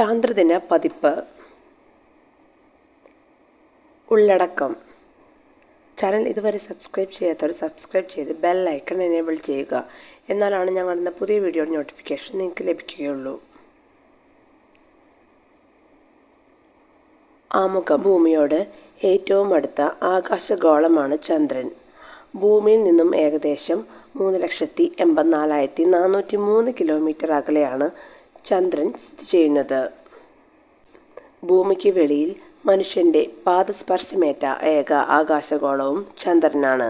ചാന്ദ്രദിന പതിപ്പ്. ഉള്ളടക്കം. ചാനൽ ഇതുവരെ സബ്സ്ക്രൈബ് ചെയ്യാത്തവർ സബ്സ്ക്രൈബ് ചെയ്ത് ബെൽ ഐക്കൺ എനേബിൾ ചെയ്യുക. എന്നാലാണ് ഞങ്ങളുടെ പുതിയ വീഡിയോയുടെ നോട്ടിഫിക്കേഷൻ നിങ്ങൾക്ക് ലഭിക്കുകയുള്ളൂ. ആമുഖ ഭൂമിയോട് ഏറ്റവും അടുത്ത ആകാശഗോളമാണ് ചന്ദ്രൻ. ഭൂമിയിൽ നിന്നും ഏകദേശം മൂന്ന് ലക്ഷത്തി എൺപത്തിനാലായിരത്തി നാനൂറ്റി മൂന്ന് കിലോമീറ്റർ അകലെയാണ് ചന്ദ്രൻ സ്ഥിതി ചെയ്യുന്നത്. ഭൂമിക്ക് വെളിയിൽ മനുഷ്യന്റെ പാദസ്പർശമേറ്റ ഏക ആകാശഗോളവും ചന്ദ്രനാണ്.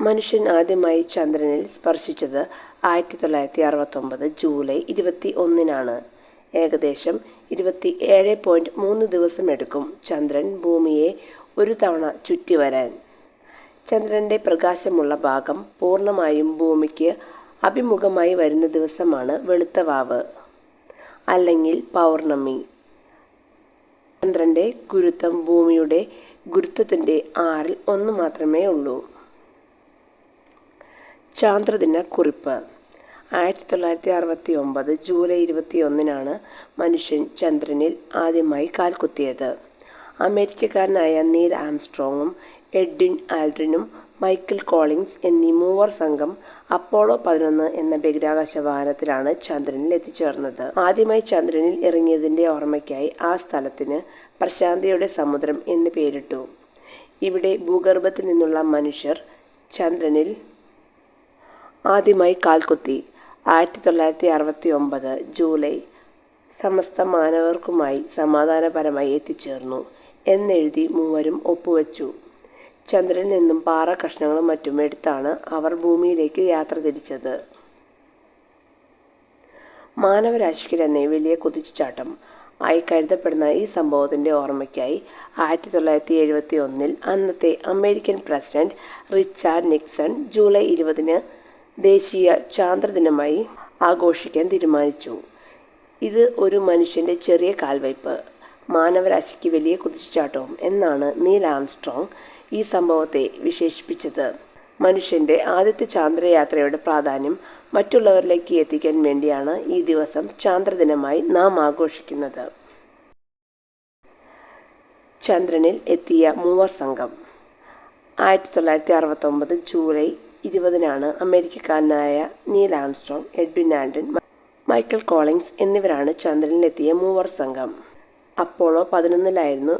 മനുഷ്യൻ ആദ്യമായി ചന്ദ്രനിൽ സ്പർശിച്ചത് ആയിരത്തി തൊള്ളായിരത്തി അറുപത്തൊമ്പത് ജൂലൈ ഇരുപത്തി ഒന്നിനാണ് ഏകദേശം ഇരുപത്തി ഏഴ് പോയിന്റ് മൂന്ന് ദിവസമെടുക്കും ചന്ദ്രൻ ഭൂമിയെ ഒരു തവണ ചുറ്റി വരാൻ ചന്ദ്രന്റെ പ്രകാശമുള്ള ഭാഗം പൂർണമായും ഭൂമിക്ക് അഭിമുഖമായി വരുന്ന ദിവസമാണ് വെളുത്ത വാവ് അല്ലെങ്കിൽ പൗർണമി. ചന്ദ്രന്റെ ഗുരുത്വം ഭൂമിയുടെ ഗുരുത്വത്തിന്റെ ആറിൽ ഒന്ന് മാത്രമേ ഉള്ളൂ. ചാന്ദ്രദിന കുറിപ്പ്. ആയിരത്തി തൊള്ളായിരത്തി അറുപത്തി ഒമ്പത് ജൂലൈ ഇരുപത്തി ഒന്നിനാണ് മനുഷ്യൻ ചന്ദ്രനിൽ ആദ്യമായി കാൽക്കുത്തിയത് അമേരിക്കക്കാരനായ നീൽ ആംസ്ട്രോങ്ങും എഡ്വിൻ ആൽഡ്രിനും മൈക്കിൾ കോളിങ്സ് എന്നീ മൂവർ സംഘം അപ്പോളോ പതിനൊന്ന് എന്ന ബഹിരാകാശ വാഹനത്തിലാണ് ചന്ദ്രനിൽ എത്തിച്ചേർന്നത്. ആദ്യമായി ചന്ദ്രനിൽ ഇറങ്ങിയതിന്റെ ഓർമ്മയ്ക്കായി ആ സ്ഥലത്തിന് പ്രശാന്തിയുടെ സമുദ്രം എന്ന് പേരിട്ടു. ഇവിടെ ഭൂഗർഭത്തിൽ നിന്നുള്ള മനുഷ്യർ ചന്ദ്രനിൽ ആദ്യമായി കാൽകുത്തി ആയിരത്തി തൊള്ളായിരത്തി അറുപത്തി ഒമ്പത് ജൂലൈ സമസ്ത മാനവർക്കുമായി സമാധാനപരമായി എത്തിച്ചേർന്നു എന്നെഴുതി മൂവരും ഒപ്പുവെച്ചു. ചന്ദ്രനിൽ നിന്നും പാറ കഷ്ണങ്ങളും മറ്റും എടുത്താണ് അവർ ഭൂമിയിലേക്ക് യാത്ര തിരിച്ചത്. മാനവരാശിക്ക് തന്നെ വലിയ കുതിച്ചുചാട്ടം. ആയി കരുതപ്പെടുന്ന ഈ സംഭവത്തിന്റെ ഓർമ്മയ്ക്കായി ആയിരത്തി തൊള്ളായിരത്തി എഴുപത്തി ഒന്നിൽ അന്നത്തെ American president Richard Nixon July ഇരുപതിന് ദേശീയ ചാന്ദ്രദിനമായി ആഘോഷിക്കാൻ തീരുമാനിച്ചു. ഇത് ഒരു മനുഷ്യന്റെ ചെറിയ കാൽവയ്പ്. മാനവരാശിക്ക് വലിയ കുതിച്ചുചാട്ടവും എന്നാണ് നീൽ ആംസ്ട്രോങ് ഈ സംഭവത്തെ വിശേഷിപ്പിച്ചത്. മനുഷ്യന്റെ ആദ്യത്തെ ചാന്ദ്രയാത്രയുടെ പ്രാധാന്യം മറ്റുള്ളവരിലേക്ക് എത്തിക്കാൻ വേണ്ടിയാണ് ഈ ദിവസം ചാന്ദ്രദിനമായി നാം ആഘോഷിക്കുന്നത്. ചന്ദ്രനിൽ എത്തിയ മൂവർ സംഘം. ആയിരത്തി തൊള്ളായിരത്തി അറുപത്തൊമ്പത് ജൂലൈ ഇരുപതിനാണ് അമേരിക്കക്കാരനായ നീൽ ആംസ്ട്രോങ് എഡ്വിൻ ആൻഡൻ മൈക്കൽ കോളിങ്സ് എന്നിവരാണ് ചന്ദ്രനിലെത്തിയ മൂവർ സംഘം. അപ്പോളോ പതിനൊന്നിലായിരുന്നു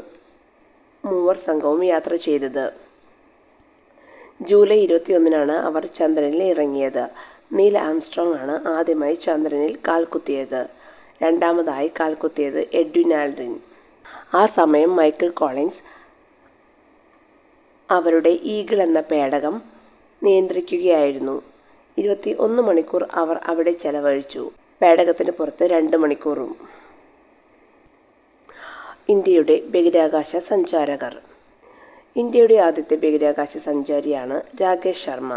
മൂവർ സംഘവും യാത്ര ചെയ്തത്. ജൂലൈ ഇരുപത്തിയൊന്നിനാണ് അവർ ചന്ദ്രനിൽ ഇറങ്ങിയത്. നീൽ ആംസ്ട്രോങ് ആണ് ആദ്യമായി ചന്ദ്രനിൽ കാൽകുത്തിയത് രണ്ടാമതായി കാൽകുത്തിയത് എഡ്വിൻ ആൽഡ്രിൻ ആ സമയം മൈക്കിൾ കോളിൻസ് അവരുടെ ഈഗിൾ എന്ന പേടകം നിയന്ത്രിക്കുകയായിരുന്നു. ഇരുപത്തി ഒന്ന് മണിക്കൂർ അവർ അവിടെ ചെലവഴിച്ചു. പേടകത്തിന് പുറത്ത് രണ്ട് മണിക്കൂറും. ഇന്ത്യയുടെ ബഹിരാകാശ സഞ്ചാരകർ. ഇന്ത്യയുടെ ആദ്യത്തെ ബഹിരാകാശ സഞ്ചാരിയാണ് രാകേഷ് ശർമ്മ.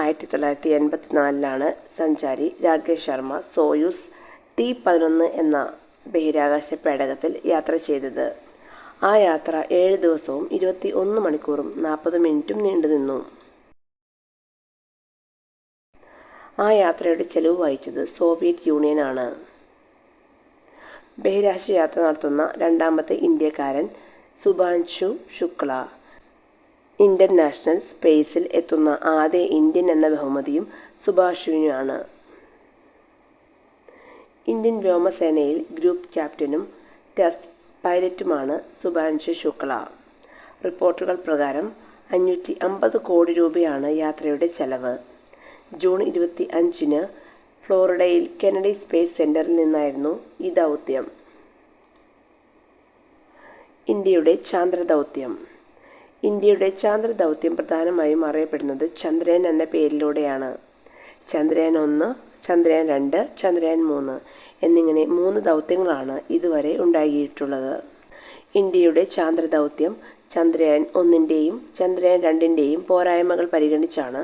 ആയിരത്തി തൊള്ളായിരത്തി എൺപത്തിനാലിലാണ് സഞ്ചാരി രാകേഷ് ശർമ്മ സോയൂസ് ടി പതിനൊന്ന് എന്ന ബഹിരാകാശ പേടകത്തിൽ യാത്ര ചെയ്തത്. ആ യാത്ര ഏഴ് ദിവസവും ഇരുപത്തി ഒന്ന് മണിക്കൂറും നാൽപ്പത് മിനിറ്റും നീണ്ടുനിന്നു ആ യാത്രയുടെ ചെലവ് വഹിച്ചത് സോവിയറ്റ് യൂണിയനാണ്. ബഹിരാകാശ യാത്ര നടത്തുന്ന രണ്ടാമത്തെ ഇന്ത്യക്കാരൻ സുഭാൻഷു ശുക്ല. ഇന്റർനാഷണൽ സ്പേസിൽ എത്തുന്ന ആദ്യ ഇന്ത്യൻ എന്ന ബഹുമതിയും സുഭാഷുവിനാണ് ഇന്ത്യൻ വ്യോമസേനയിൽ ഗ്രൂപ്പ് ക്യാപ്റ്റനും ടെസ്റ്റ് പൈലറ്റുമാണ് സുഭാൻഷു ശുക്ല. റിപ്പോർട്ടുകൾ പ്രകാരം അഞ്ഞൂറ്റി അമ്പത് കോടി രൂപയാണ് യാത്രയുടെ ചെലവ്. ജൂൺ ഇരുപത്തി അഞ്ചിന് ഫ്ലോറിഡയിൽ കെനഡി സ്പേസ് സെന്ററിൽ നിന്നായിരുന്നു ഈ ദൗത്യം. ഇന്ത്യയുടെ ചാന്ദ്ര ദൗത്യം ഇന്ത്യയുടെ ചാന്ദ്ര ദൗത്യം പ്രധാനമായും അറിയപ്പെടുന്നത് ചന്ദ്രയാൻ എന്ന പേരിലൂടെയാണ്. ചന്ദ്രയാൻ ഒന്ന് ചന്ദ്രയാൻ രണ്ട് ചന്ദ്രയാൻ മൂന്ന് എന്നിങ്ങനെ മൂന്ന് ദൗത്യങ്ങളാണ് ഇതുവരെ ഉണ്ടാക്കിയിട്ടുള്ളത് ഇന്ത്യയുടെ ചാന്ദ്ര ദൗത്യം ചന്ദ്രയാൻ ഒന്നിന്റെയും ചന്ദ്രയാൻ രണ്ടിന്റെയും പോരായ്മകൾ പരിഗണിച്ചാണ്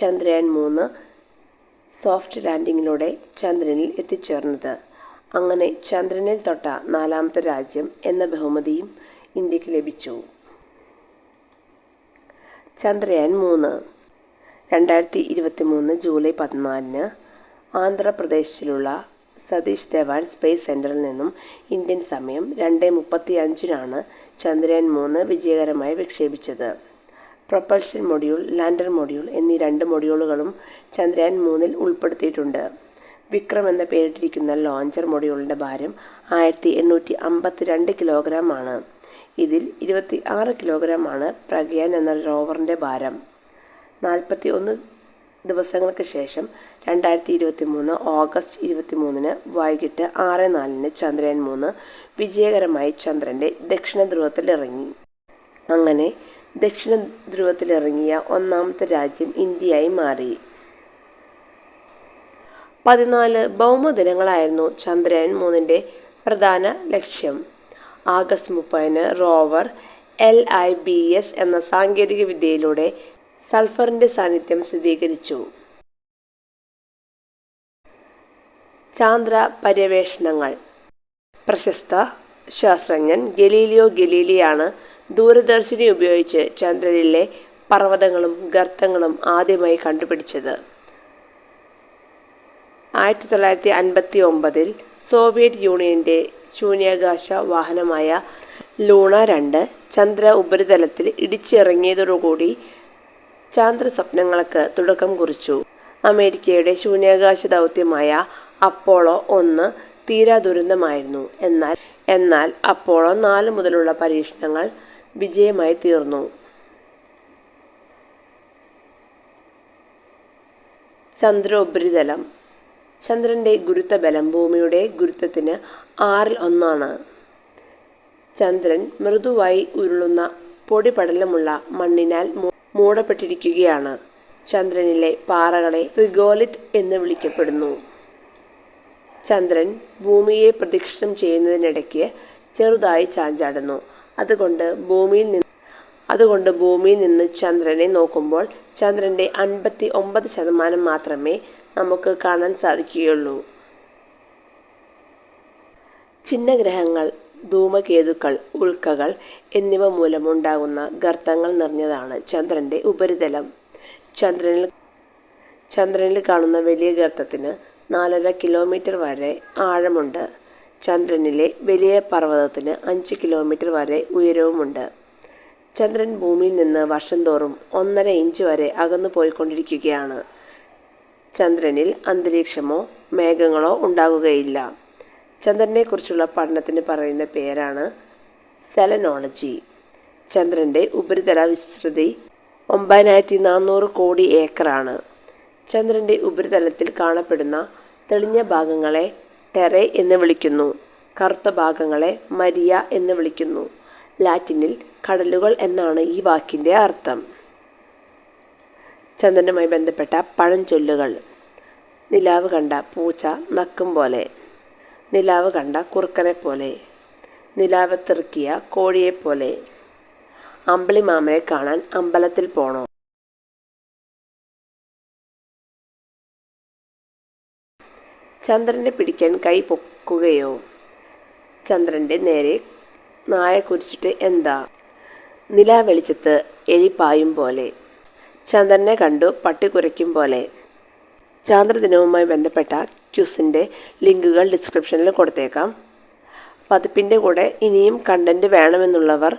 ചന്ദ്രയാൻ മൂന്ന് സോഫ്റ്റ് ലാൻഡിങ്ങിലൂടെ ചന്ദ്രനിൽ എത്തിച്ചേർന്നത്. അങ്ങനെ ചന്ദ്രനിൽ തൊട്ട നാലാമത്തെ രാജ്യം എന്ന ബഹുമതിയും ഇന്ത്യയ്ക്ക് ലഭിച്ചു. ചന്ദ്രയാൻ മൂന്ന്. രണ്ടായിരത്തി ഇരുപത്തി മൂന്ന് ജൂലൈ പതിനാലിന് ആന്ധ്രാപ്രദേശിലുള്ള സതീഷ് ധവാൻ സ്പേസ് സെന്ററിൽ നിന്നും ഇന്ത്യൻ സമയം രണ്ട് മുപ്പത്തി അഞ്ചിനാണ് ചന്ദ്രയാൻ മൂന്ന് വിജയകരമായി വിക്ഷേപിച്ചത്. പ്രൊപ്പൽഷൻ മൊഡ്യൂൾ ലാൻഡർ മൊഡ്യൂൾ എന്നീ രണ്ട് മൊഡ്യൂളുകളും ചന്ദ്രയാൻ മൂന്നിൽ ഉൾപ്പെടുത്തിയിട്ടുണ്ട്. വിക്രം എന്ന പേരിട്ടിരിക്കുന്ന ലോഞ്ചർ മൊഡ്യൂളിന്റെ ഭാരം ആയിരത്തി എണ്ണൂറ്റി അമ്പത്തിരണ്ട് കിലോഗ്രാം ആണ്. ഇതിൽ ഇരുപത്തി ആറ് കിലോഗ്രാം ആണ് പ്രഗ്യാൻ എന്ന റോവറിന്റെ ഭാരം. നാൽപ്പത്തി ഒന്ന് ദിവസങ്ങൾക്ക് ശേഷം രണ്ടായിരത്തി ഇരുപത്തി മൂന്ന് ഓഗസ്റ്റ് ഇരുപത്തി മൂന്നിന് വൈകിട്ട് ആറ് നാലിന് ചന്ദ്രയാൻ മൂന്ന് വിജയകരമായി ചന്ദ്രന്റെ ദക്ഷിണ ധ്രുവത്തിലിറങ്ങി അങ്ങനെ ദക്ഷിണ ധ്രുവത്തിലിറങ്ങിയ ഒന്നാമത്തെ രാജ്യം ഇന്ത്യയായി മാറി. പതിനാല് ഭൗമദിനങ്ങളായിരുന്നു ചന്ദ്രയാൻ മൂന്നിന്റെ പ്രധാന ലക്ഷ്യം. ആഗസ്റ്റ് മുപ്പതിന് rover L I B S എന്ന സാങ്കേതിക വിദ്യയിലൂടെ സൾഫറിന്റെ സാന്നിധ്യം സ്ഥിരീകരിച്ചു. ചാന്ദ്ര പര്യവേഷണങ്ങൾ. പ്രശസ്ത ശാസ്ത്രജ്ഞൻ ഗലീലിയോ ഗലീലിയാണ് ദൂരദർശിനി ഉപയോഗിച്ച് ചന്ദ്രനിലെ പർവതങ്ങളും ഗർത്തങ്ങളും ആദ്യമായി കണ്ടുപിടിച്ചത്. ആയിരത്തി തൊള്ളായിരത്തി അൻപത്തി ഒമ്പതിൽ സോവിയറ്റ് യൂണിയന്റെ ശൂന്യാകാശ വാഹനമായ ലൂണ രണ്ട് ചന്ദ്ര ഉപരിതലത്തിൽ ഇടിച്ചിറങ്ങിയതോടുകൂടി ചാന്ദ്ര സ്വപ്നങ്ങൾക്ക് തുടക്കം കുറിച്ചു. അമേരിക്കയുടെ ശൂന്യാകാശ ദൗത്യമായ അപ്പോളോ ഒന്ന് തീരാ ദുരന്തമായിരുന്നു എന്നാൽ എന്നാൽ അപ്പോളോ നാല് മുതലുള്ള പരീക്ഷണങ്ങൾ വിജയമായി തീർന്നു. ചന്ദ്ര ഉപരിതലം ചന്ദ്രന്റെ ഗുരുത്വബലം ഭൂമിയുടെ ഗുരുത്വത്തിന് ആറിൽ ഒന്നാണ്. ചന്ദ്രൻ മൃദുവായി ഉരുളുന്ന പൊടിപടലമുള്ള മണ്ണിനാൽ മൂടപ്പെട്ടിരിക്കുകയാണ്. ചന്ദ്രനിലെ പാറകളെ റിഗോലിത് എന്ന് വിളിക്കപ്പെടുന്നു. ചന്ദ്രൻ ഭൂമിയെ പ്രദക്ഷിണം ചെയ്യുന്നതിനിടയ്ക്ക് ചെറുതായി ചാഞ്ചാടുന്നു. അതുകൊണ്ട് ഭൂമിയിൽ നിന്ന് അതുകൊണ്ട് ഭൂമിയിൽ നിന്ന് ചന്ദ്രനെ നോക്കുമ്പോൾ ചന്ദ്രന്റെ അൻപത്തി ഒമ്പത് ശതമാനം മാത്രമേ നമുക്ക് കാണാൻ സാധിക്കുകയുള്ളൂ. ചിഹ്നഗ്രഹങ്ങൾ ധൂമകേതുക്കൾ ഉൽക്കകൾ എന്നിവ മൂലമുണ്ടാകുന്ന ഗർത്തങ്ങൾ നിറഞ്ഞതാണ് ചന്ദ്രന്റെ ഉപരിതലം. ചന്ദ്രനിൽ ചന്ദ്രനിൽ കാണുന്ന വലിയ ഗർത്തത്തിന് നാലര കിലോമീറ്റർ വരെ ആഴമുണ്ട്. ചന്ദ്രനിലെ വലിയ പർവതത്തിന് അഞ്ച് കിലോമീറ്റർ വരെ ഉയരവുമുണ്ട്. ചന്ദ്രൻ ഭൂമിയിൽ നിന്ന് വർഷം തോറും ഒന്നര ഇഞ്ച് വരെ അകന്നു പോയിക്കൊണ്ടിരിക്കുകയാണ്. ചന്ദ്രനിൽ അന്തരീക്ഷമോ മേഘങ്ങളോ ഉണ്ടാകുകയില്ല. ചന്ദ്രനെക്കുറിച്ചുള്ള പഠനത്തിന് പറയുന്ന പേരാണ് സെലനോളജി. ചന്ദ്രന്റെ ഉപരിതല വിസ്തൃതി ഒമ്പതിനായിരത്തി നാനൂറ് കോടി ഏക്കറാണ്. ചന്ദ്രന്റെ ഉപരിതലത്തിൽ കാണപ്പെടുന്ന തെളിഞ്ഞ ഭാഗങ്ങളെ ടെറെ എന്ന് വിളിക്കുന്നു. കറുത്ത ഭാഗങ്ങളെ മരിയ എന്ന് വിളിക്കുന്നു. ലാറ്റിനിൽ കടലുകൾ എന്നാണ് ഈ വാക്കിന്റെ അർത്ഥം. ചന്ദ്രനുമായി ബന്ധപ്പെട്ട പഴഞ്ചൊല്ലുകൾ. നിലാവ് കണ്ട പൂച്ച നക്കും പോലെ. നിലാവ് കണ്ട കുറുക്കനെ പോലെ. നിലാവ് തെറുക്കിയ കോഴിയെപ്പോലെ അമ്പിളിമാമയെ കാണാൻ അമ്പലത്തിൽ പോണോ? ചന്ദ്രനെ പിടിക്കാൻ കൈ പൊക്കുകയോ? ചന്ദ്രന്റെ നേരെ നായ കുരിച്ചിട്ട് എന്താ? നിലാവെളിച്ചത്ത് എലി പായും പോലെ. ചന്ദ്രനെ കണ്ടു പട്ടി കുരയ്ക്കും പോലെ. ചാന്ദ്രദിനവുമായി ബന്ധപ്പെട്ട ക്യൂസിന്റെ ലിങ്കുകൾ ഡിസ്ക്രിപ്ഷനിൽ കൊടുത്തേക്കാം. പതിപ്പിന്റെ കൂടെ ഇനിയും കണ്ടന്റ് വേണമെന്നുള്ളവർ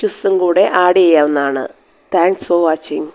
ക്യുസും കൂടെ ആഡ് ചെയ്യാവുന്നതാണ്. Thanks for watching.